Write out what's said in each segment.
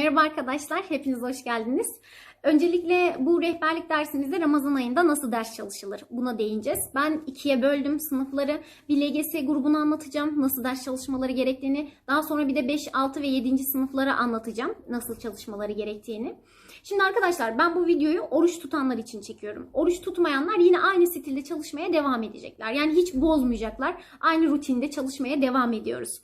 Merhaba arkadaşlar, hepiniz hoş geldiniz. Öncelikle bu rehberlik dersimizde Ramazan ayında nasıl ders çalışılır buna değineceğiz. Ben ikiye böldüm sınıfları. Bir LGS grubunu anlatacağım, nasıl ders çalışmaları gerektiğini. Daha sonra bir de 5, 6 ve 7. sınıflara anlatacağım nasıl çalışmaları gerektiğini. Şimdi arkadaşlar ben bu videoyu oruç tutanlar için çekiyorum. Oruç tutmayanlar yine aynı stilde çalışmaya devam edecekler. Yani hiç bozmayacaklar. Aynı rutinde çalışmaya devam ediyoruz.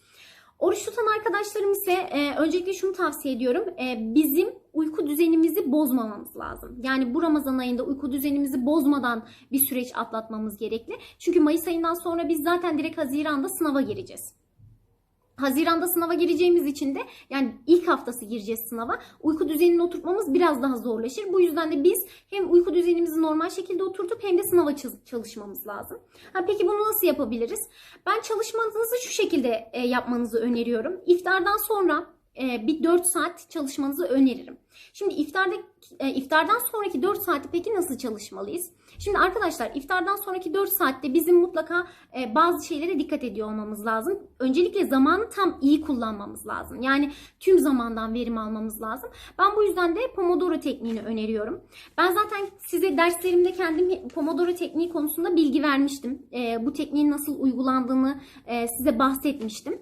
Oruç tutan arkadaşlarım ise e, öncelikle şunu tavsiye ediyorum. E, bizim uyku düzenimizi bozmamamız lazım. Yani bu Ramazan ayında uyku düzenimizi bozmadan bir süreç atlatmamız gerekli. Çünkü Mayıs ayından sonra biz zaten direkt Haziran'da sınava gireceğiz. Haziran'da sınava gireceğimiz için de yani ilk haftası gireceğiz sınava. Uyku düzenini oturtmamız biraz daha zorlaşır. Bu yüzden de biz hem uyku düzenimizi normal şekilde oturtup hem de sınava çal- çalışmamız lazım. Ha, peki bunu nasıl yapabiliriz? Ben çalışmanızı şu şekilde e, yapmanızı öneriyorum. İftardan sonra e, bir 4 saat çalışmanızı öneririm. Şimdi iftarda e, iftardan sonraki 4 saati peki nasıl çalışmalıyız? Şimdi arkadaşlar iftardan sonraki 4 saatte bizim mutlaka e, bazı şeylere dikkat ediyor olmamız lazım. Öncelikle zamanı tam iyi kullanmamız lazım. Yani tüm zamandan verim almamız lazım. Ben bu yüzden de Pomodoro tekniğini öneriyorum. Ben zaten size derslerimde kendim Pomodoro tekniği konusunda bilgi vermiştim. E, bu tekniğin nasıl uygulandığını size bahsetmiştim.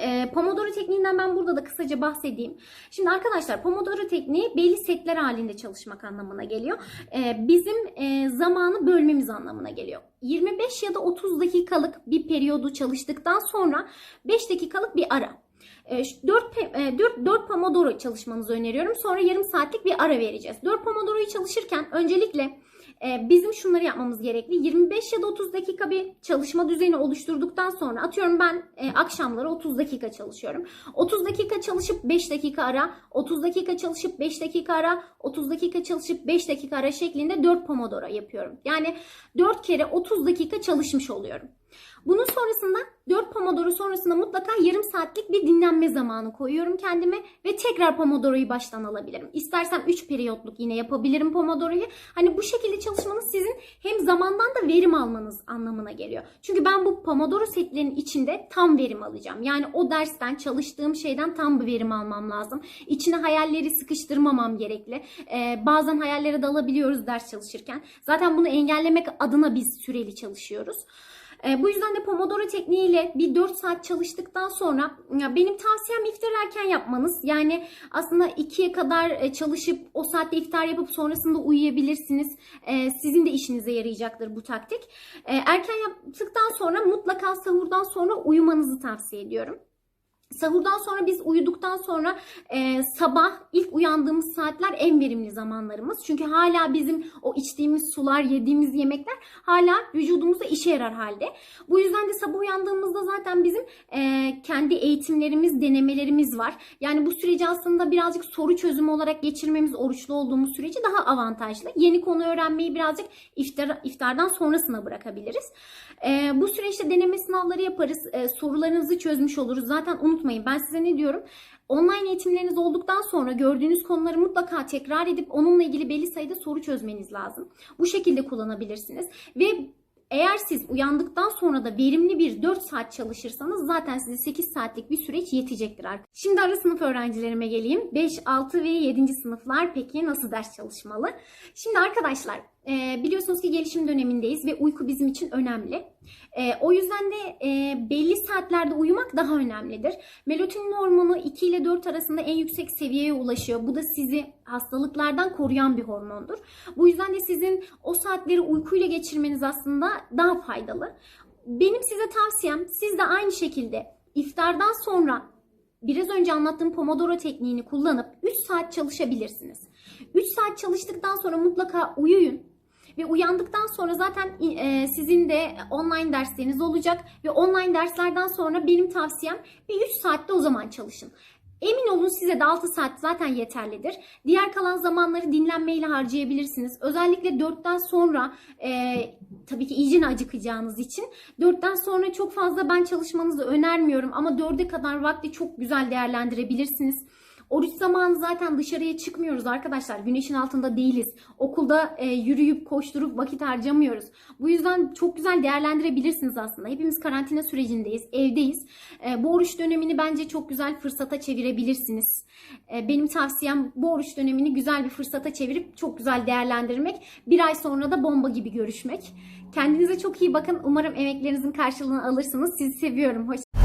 E, Pomodoro tekniğinden ben burada da kısaca bahsedeyim. Şimdi arkadaşlar Pomodoro tekniği belli setler halinde çalışmak anlamına geliyor. E, bizim e, zamanı bölmemiz anlamına geliyor. 25 ya da 30 dakikalık bir periyodu çalıştıktan sonra 5 dakikalık bir ara. 4, 4, 4 Pomodoro çalışmanızı öneriyorum. Sonra yarım saatlik bir ara vereceğiz. 4 Pomodoro'yu çalışırken öncelikle bizim şunları yapmamız gerekli. 25 ya da 30 dakika bir çalışma düzeni oluşturduktan sonra atıyorum ben e, akşamları 30 dakika çalışıyorum. 30 dakika çalışıp 5 dakika ara, 30 dakika çalışıp 5 dakika ara, 30 dakika çalışıp 5 dakika ara şeklinde 4 Pomodoro yapıyorum. Yani 4 kere 30 dakika çalışmış oluyorum. Bunun sonrasında 4 Pomodoro sonrasında mutlaka yarım saatlik bir dinlenme zamanı koyuyorum kendime ve tekrar Pomodoro'yu baştan alabilirim. İstersem 3 periyotluk yine yapabilirim Pomodoro'yu. Hani bu şekilde çalışmanız sizin hem zamandan da verim almanız anlamına geliyor. Çünkü ben bu Pomodoro setlerinin içinde tam verim alacağım. Yani o dersten çalıştığım şeyden tam bir verim almam lazım. İçine hayalleri sıkıştırmamam gerekli. Ee, bazen hayallere dalabiliyoruz ders çalışırken. Zaten bunu engellemek adına biz süreli çalışıyoruz. E, bu yüzden de Pomodoro tekniğiyle bir 4 saat çalıştıktan sonra benim tavsiyem iftar erken yapmanız. Yani aslında 2'ye kadar e, çalışıp o saatte iftar yapıp sonrasında uyuyabilirsiniz. E, sizin de işinize yarayacaktır bu taktik. Erken yaptıktan sonra mutlaka sahurdan sonra uyumanızı tavsiye ediyorum. Sahurdan sonra biz uyuduktan sonra e, sabah ilk uyandığımız saatler en verimli zamanlarımız. Çünkü hala bizim o içtiğimiz sular, yediğimiz yemekler hala vücudumuzda işe yarar halde. Bu yüzden de sabah uyandığımızda zaten bizim e, kendi eğitimlerimiz, denemelerimiz var. Yani bu süreci aslında birazcık soru çözümü olarak geçirmemiz oruçlu olduğumuz süreci daha avantajlı. Yeni konu öğrenmeyi birazcık iftar, iftardan sonrasına bırakabiliriz. E, bu süreçte deneme sınavları yaparız. E, sorularınızı çözmüş oluruz. Zaten unutmayın ben size ne diyorum? Online eğitimleriniz olduktan sonra gördüğünüz konuları mutlaka tekrar edip onunla ilgili belli sayıda soru çözmeniz lazım. Bu şekilde kullanabilirsiniz. Ve eğer siz uyandıktan sonra da verimli bir 4 saat çalışırsanız zaten size 8 saatlik bir süreç yetecektir arkadaşlar. Şimdi ara sınıf öğrencilerime geleyim. 5, 6 ve 7. sınıflar peki nasıl ders çalışmalı? Şimdi arkadaşlar biliyorsunuz ki gelişim dönemindeyiz ve uyku bizim için önemli. E, o yüzden de e, belli saatlerde uyumak daha önemlidir. Melatonin hormonu 2 ile 4 arasında en yüksek seviyeye ulaşıyor. Bu da sizi hastalıklardan koruyan bir hormondur. Bu yüzden de sizin o saatleri uykuyla geçirmeniz aslında daha faydalı. Benim size tavsiyem siz de aynı şekilde iftardan sonra biraz önce anlattığım Pomodoro tekniğini kullanıp 3 saat çalışabilirsiniz. 3 saat çalıştıktan sonra mutlaka uyuyun. Ve uyandıktan sonra zaten e, sizin de online dersleriniz olacak. Ve online derslerden sonra benim tavsiyem bir 3 saatte o zaman çalışın. Emin olun size de 6 saat zaten yeterlidir. Diğer kalan zamanları dinlenmeyle harcayabilirsiniz. Özellikle 4'ten sonra e, tabii ki iyice acıkacağınız için 4'ten sonra çok fazla ben çalışmanızı önermiyorum. Ama 4'e kadar vakti çok güzel değerlendirebilirsiniz. Oruç zamanı zaten dışarıya çıkmıyoruz arkadaşlar. Güneşin altında değiliz. Okulda e, yürüyüp koşturup vakit harcamıyoruz. Bu yüzden çok güzel değerlendirebilirsiniz aslında. Hepimiz karantina sürecindeyiz, evdeyiz. E, bu oruç dönemini bence çok güzel fırsata çevirebilirsiniz. E, benim tavsiyem bu oruç dönemini güzel bir fırsata çevirip çok güzel değerlendirmek. Bir ay sonra da bomba gibi görüşmek. Kendinize çok iyi bakın. Umarım emeklerinizin karşılığını alırsınız. Sizi seviyorum. Hoş